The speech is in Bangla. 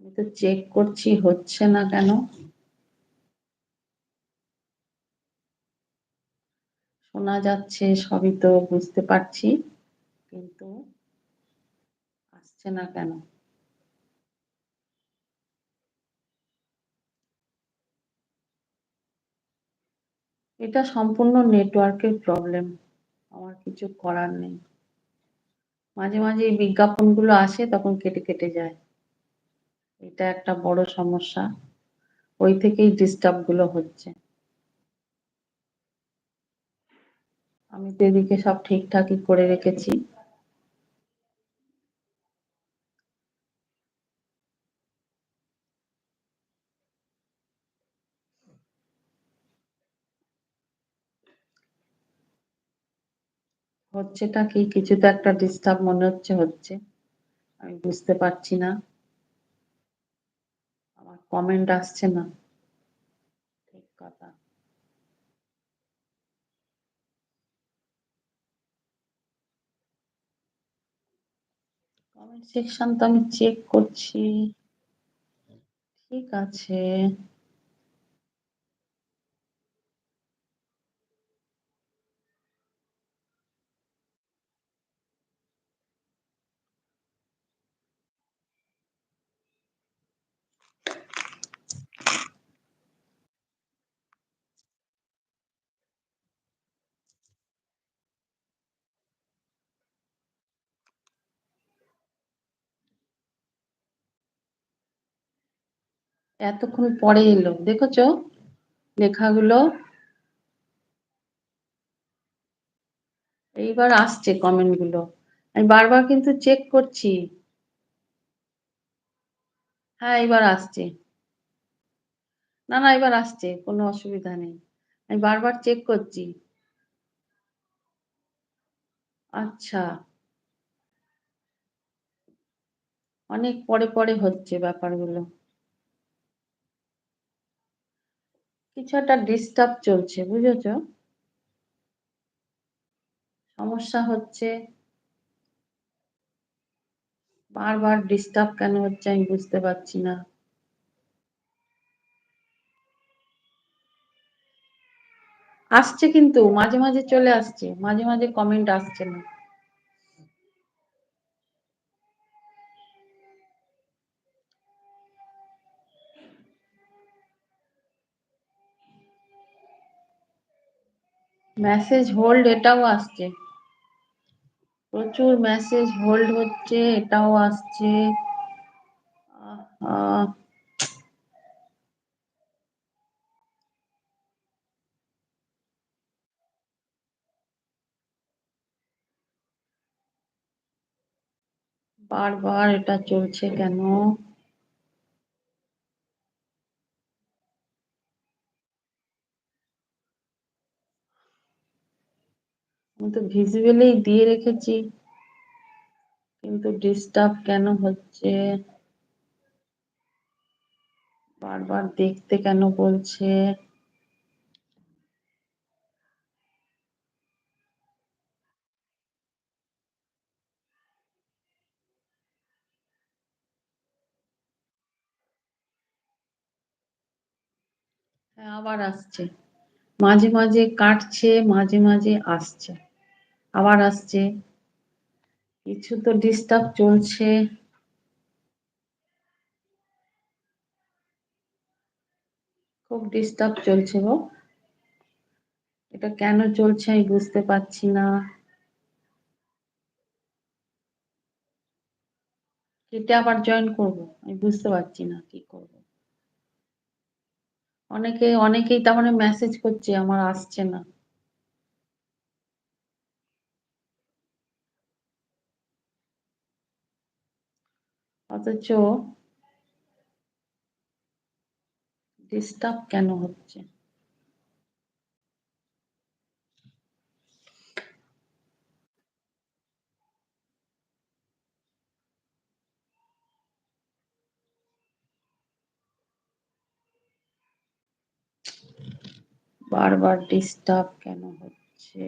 আমি তো চেক করছি, হচ্ছে না কেন? শোনা যাচ্ছে, সবই তো বুঝতে পারছি, কিন্তু আসছে না কেন? এটা সম্পূর্ণ নেটওয়ার্কের প্রবলেম আমার কিছু করার নেই। মাঝে মাঝে এই বিজ্ঞাপনগুলো আসে, তখন কেটে কেটে যায়। এটা একটা বড় সমস্যা। ওই থেকেই ডিস্টার্বগুলো হচ্ছে। আমি তো এদিকে সব ঠিকঠাকই করে রেখেছি। হচ্ছেটা কি? কিছু তো একটা ডিস্টার্ব মনে হচ্ছে হচ্ছে। আমি বুঝতে পারছি না। কমেন্ট আসছে না। ঠিক কথা। কমেন্ট সেকশন তো আমি চেক করছি। ঠিক আছে। এতক্ষণ পরে এলো, দেখেছ? লেখাগুলো? এইবার আসছে কমেন্টগুলো আমি বারবার কিন্তু চেক করছি। হ্যাঁ এবার আসছে। না না এবার আসছে, কোনো অসুবিধা নেই। আমি বারবার চেক করছি। আচ্ছা। অনেক পরে পরে হচ্ছে ব্যাপারগুলো। কিছু একটা ডিস্টার্ব চলছে, বুঝেছ? সমস্যা হচ্ছে, বারবার ডিস্টার্ব কেন হচ্ছে আমি বুঝতে পারছি না। আসছে কিন্তু, মাঝে মাঝে চলে আসছে, মাঝে মাঝে কমেন্ট আসছে না। মেসেজ হোল্ড এটাও আসছে। প্রচুর মেসেজ হোল্ড হচ্ছে এটাও আসছে। বারবার এটা চলছে কেন? আমি তো ভিজিবলি দিয়ে রেখেছি, কিন্তু ডিস্টার্ব কেন হচ্ছে? বারবার দেখতে কেন বলছে? হ্যাঁ আবার আসছে। মাঝে মাঝে কাটছে, মাঝে মাঝে আসছে। আবার আসছে। কিছু তো ডিস্টার্ব চলছে। খুব ডিস্টার্ব চলছে গো। এটা কেন চলছে আমি বুঝতে পারছি না। কেটে আবার জয়েন করব? আমি বুঝতে পারছি না কি করব। অনেকে, অনেকেই তার মানে মেসেজ করছে, আমার আসছে না। অথচ ডিস্টার্ব কেন হচ্ছে? বারবার ডিস্টার্ব কেন হচ্ছে?